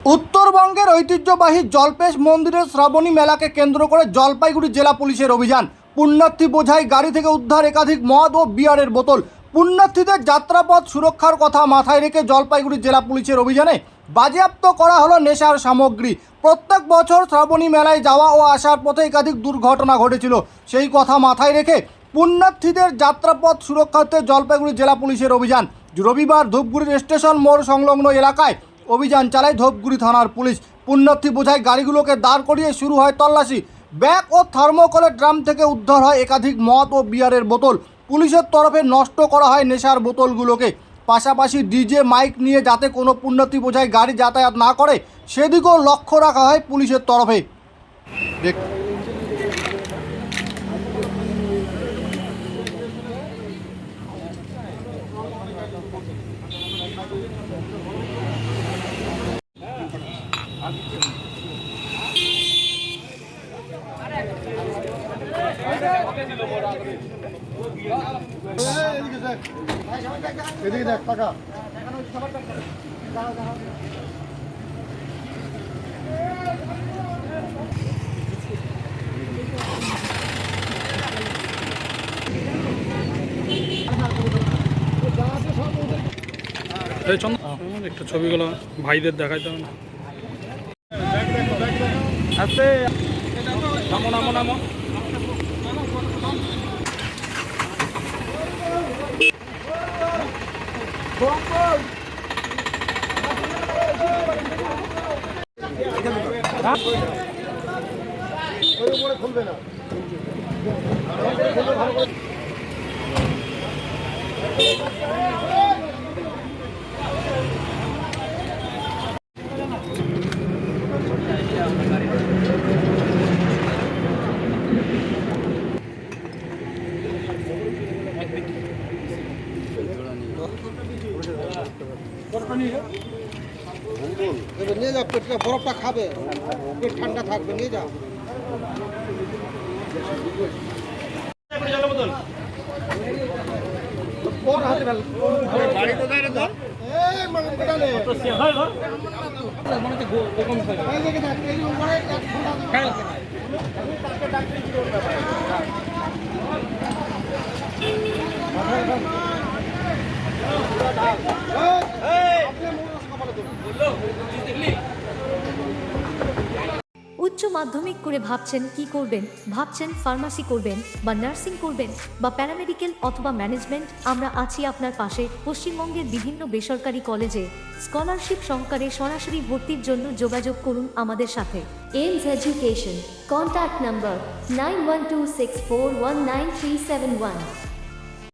উত্তরবঙ্গের ঐতিহ্যবাহী জলপেশ মন্দিরের শ্রাবণী মেলাকে কেন্দ্র করে জলপাইগুড়ি জেলা পুলিশের অভিযান। পুণ্যার্থী বোঝাই গাড়ি থেকে উদ্ধার একাধিক মদ ও বিয়ারের বোতল। পুণ্যার্থীদের যাত্রাপথ সুরক্ষার কথা মাথায় রেখে জলপাইগুড়ি জেলা পুলিশের অভিযানে বাজেয়াপ্ত করা হলো নেশার সামগ্রী। প্রত্যেক বছর শ্রাবণী মেলায় যাওয়া ও আসার পথে একাধিক দুর্ঘটনা ঘটেছিল। সেই কথা মাথায় রেখে পুণ্যার্থীদের যাত্রাপথ সুরক্ষার্থে জলপাইগুড়ি জেলা পুলিশের অভিযান। রবিবার ধূপগুড়ির স্টেশন মোড় সংলগ্ন এলাকায় অভিযান চালায় ধূপগুড়ি থানার পুলিশ। পুণ্যার্থী বোঝায় গাড়িগুলোকে দাঁড় করিয়ে শুরু হয় তল্লাশি। ব্যাগ ও থার্মোকলের ড্রাম থেকে উদ্ধার হয় একাধিক মদ ও বিয়ারের বোতল। পুলিশের তরফে নষ্ট করা হয় নেশার বোতলগুলোকে। পাশাপাশি ডিজে মাইক নিয়ে যাতে কোনো পুণ্যার্থী বোঝায় গাড়ি যাতায়াত না করে, সেদিকেও লক্ষ্য রাখা হয় পুলিশের তরফে। দেখ এদিকে দেখ টাকা একটু ছবিগুলো ভাইদের দেখাইতে হবে না। আস্তে। নামো নামো। খুলবে না এবার নিয়ে যা পেটটা বরফটা খাবে পেট ঠান্ডা থাকবে নিয়ে যা পর উচ্চ মাধ্যমিক করে ভাবছেন কি করবেন ভাবছেন ফার্মাসি করবেন বা নার্সিং করবেন বা প্যারামেডিক্যাল অথবা ম্যানেজমেন্ট আমরা আছি আপনার পাশে পশ্চিমবঙ্গের বিভিন্ন বেসরকারি কলেজে স্কলারশিপ সহকারে সরাসরি ভর্তির জন্য যোগাযোগ করুন আমাদের সাথে Ames Education. Contact number 9126419371.